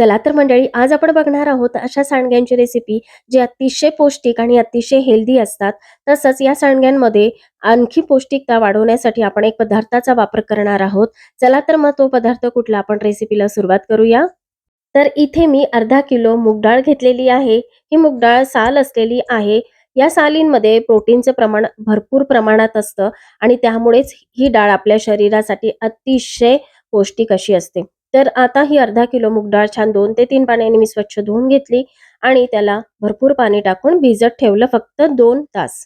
चला तर मंडळी आज आपण बघणार आहोत अशा सांडग्यांची रेसिपी जी अतिशय पौष्टिक आणि अतिशय हेल्दी असतात. तसंच या सांडग्यांमध्ये आणखी पौष्टिकता वाढवण्यासाठी आपण एक पदार्थाचा वापर करणार आहोत. चला तर मग तो पदार्थ कुठला आपण रेसिपीला सुरुवात करूया. तर इथे मी अर्धा किलो मूगडाळ घेतलेली आहे. ही मूगडाळ साल असलेली आहे. या सालींमध्ये प्रोटीनचं प्रमाण भरपूर प्रमाणात असतं आणि त्यामुळेच ही डाळ आपल्या शरीरासाठी अतिशय पौष्टिक अशी असते. तर आता ही अर्धा किलो मूग डाळ छान दोन ते तीन पाण्याने मी स्वच्छ धुवून घेतली आणि त्याला भरपूर पाणी टाकून भिजत ठेवलं फक्त दोन तास.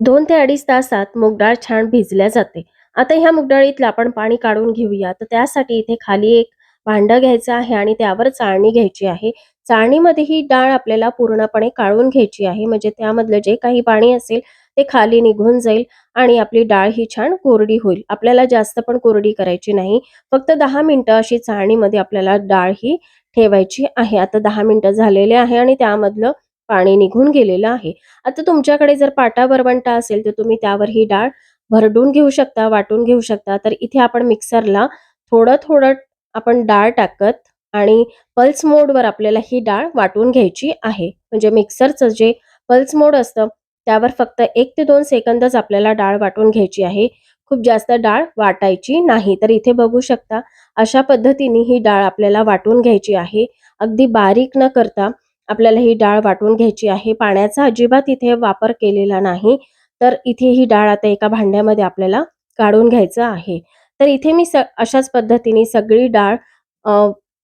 दोन ते अडीच तासात मूग डाळ छान भिजल्या जाते. आता ह्या मुगडाळीतलं आपण पाणी काढून घेऊया. तर त्यासाठी इथे खाली एक भांडं घ्यायचं आहे आणि त्यावर चाळणी घ्यायची आहे. चाळणीमध्ये ही डाळ आपल्याला पूर्णपणे काढून घ्यायची आहे. म्हणजे त्यामधलं जे काही पाणी असेल ते खाली निघून जाईल आणि आपली डाळ ही छान कोरडी होईल. आपल्याला जास्त पण कोरडी करायची नाही. फक्त दहा मिनटं अशी चाळणीमध्ये आपल्याला डाळ ही ठेवायची आहे. आता दहा मिनटं झालेले आहे आणि त्यामधलं पाणी निघून गेलेलं आहे. आता तुमच्याकडे जर पाटा वरवंटा असेल तर तुम्ही त्यावर ही डाळ भरडून घेऊ शकता वाटून घेऊ शकता. तर इथे आपण मिक्सरला थोडं थोडं आपण डाळ टाकत आणि पल्स मोडवर आपल्याला ही डाळ वाटून घ्यायची आहे. म्हणजे मिक्सरचं जे पल्स मोड असतं त्यावर फक्त एक ते दोन सेकंदच आपल्याला डाळ वाटून घ्यायची आहे. खूप जास्त डाळ वाटायची नाही. तर इथे बघू शकता अशा पद्धतीने ही डाळ आपल्याला वाटून घ्यायची आहे. अगदी बारीक न करता आपल्याला ही डाळ वाटून घ्यायची आहे. पाण्याचा अजिबात इथे वापर केलेला नाही. तर इथे ही डाळ आता एका भांड्यामध्ये आपल्याला काढून घ्यायचं आहे. तर इथे मी स अशाच पद्धतीने सगळी डाळ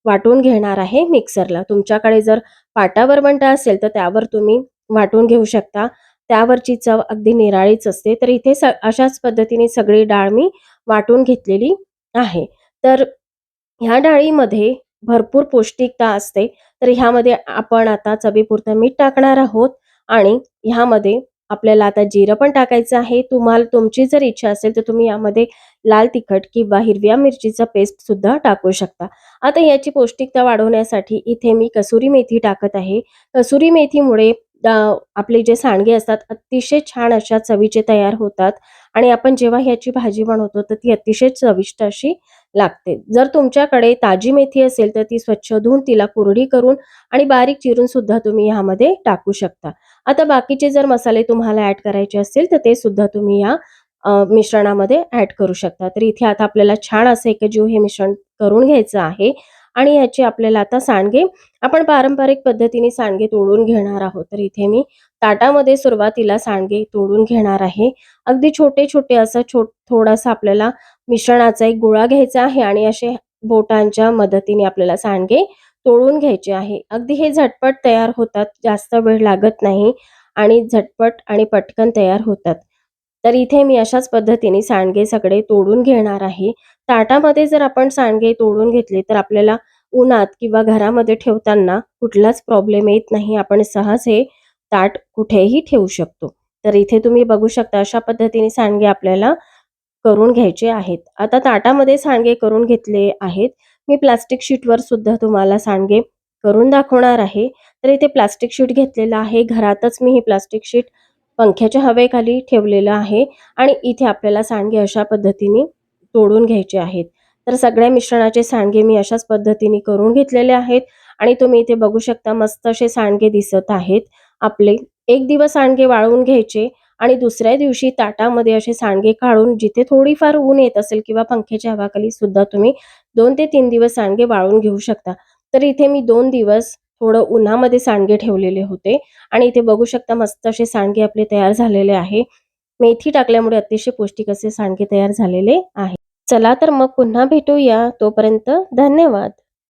वाटून घेणार आहे मिक्सरला. तुमच्याकडे जर पाटावर वरवंटा असेल तर त्यावर तुम्ही वाटून घेऊ शकता. त्यावरची चव अगदी निराळीच असते. तर इथे स अशाच पद्धतीने सगळी डाळ मी वाटून घेतलेली आहे. तर ह्या डाळीमध्ये भरपूर पौष्टिकता असते. तर ह्यामध्ये आपण आता चवीपुरतं मीठ टाकणार आहोत आणि ह्यामध्ये आपल्याला आता जिरं पण टाकायचं आहे. तुम्हाला तुमची जर इच्छा असेल तर तुम्ही यामध्ये लाल तिखट किंवा हिरव्या मिरचीचा पेस्ट सुद्धा टाकू शकता. आता याची पौष्टिकता वाढवण्यासाठी इथे मी कसुरी मेथी टाकत आहे. कसुरी मेथीमुळे आपले जे सांडगे असतात अतिशय छान अशा चवीचे तयार होतात आणि आपण जेव्हा ह्याची भाजी बनवतो तर ती अतिशय चविष्ट अशी लागते. जर तुमच्याकडे ताजी मेथी असेल तर ती स्वच्छ धुवून तिला कुरडी करून आणि बारीक चिरून सुद्धा तुम्ही ह्यामध्ये टाकू शकता. आता बाकीचे जर मसाले तुम्हाला ऍड करायचे असतील तर ते सुद्धा तुम्ही या मिश्रणामध्ये ऍड करू शकता. तर इथे आता आपल्याला छान असं एकजीव हे मिश्रण करून घ्यायचं आहे. आणि याची आपल्याला आता सांडगे. आपण पारंपरिक पद्धतीने सांडगे तोडून घेणार आहोत. तर इथे मी ताटामध्ये सुरुवातीला सांडगे तोडून घेणार आहे. अगदी छोटे छोटे असं छोट थोडासा आपल्याला मिश्रणाचा एक गोळा घ्यायचा आहे आणि असे बोटांच्या मदतीने आपल्याला सांडगे तोडून घ्यायचे आहे. अगदी हे झटपट तयार होतात. जास्त वेळ लागत नाही आणि झटपट आणि पटकन तयार होतात. तर इथे मी अशाच पद्धतीने सांडगे सगळे तोडून घेणार आहे. ताटामध्ये जर आपण सांडगे तोडून घेतले तर आपल्याला उन्हात किंवा घरामध्ये ठेवताना कुठलाच प्रॉब्लेम येत नाही. आपण सहज हे ताट कुठेही ठेवू शकतो. तर इथे तुम्ही बघू शकता अशा पद्धतीने सांडगे आपल्याला करून घ्यायचे आहेत. आता ताटामध्ये सांडगे करून घेतले आहेत. मी प्लास्टिक शीटवर सुद्धा तुम्हाला सांडगे करून दाखवणार आहे. तर इथे प्लास्टिक शीट घेतलेलं आहे. घरातच मी हे प्लास्टिक शीट पंख्याच्या हवेखाली ठेवलेलं आहे आणि इथे आपल्याला सांडगे अशा पद्धतीने तोडून घ्यायचे आहेत. तर सगळ्या मिश्रणाचे सांडगे मी अशाच पद्धतीने करून घेतलेले आहेत आणि तुम्ही इथे बघू शकता मस्त असे सांडगे दिसत आहेत. आपले एक दिवस सांडगे वाळवून घ्यायचे आणि दुसऱ्या दिवशी ताटामध्ये असे सांडगे काढून जिथे थोडीफार ऊन येत असेल किंवा पंख्याच्या हवाखाली सुद्धा तुम्ही दोन ते तीन दिवस सांडगे वाळून घेऊ शकता. तर इथे मी दोन दिवस थोडं उन्हामध्ये सांडगे ठेवलेले होते. आणि इथे बघू शकता मस्त असे सांडगे आपले तयार झालेले आहे. मेथी टाकल्यामुळे अतिशय पौष्टिक असे सांडगे तयार झालेले आहे. चला तर मग पुन्हा भेटूया. तोपर्यंत धन्यवाद.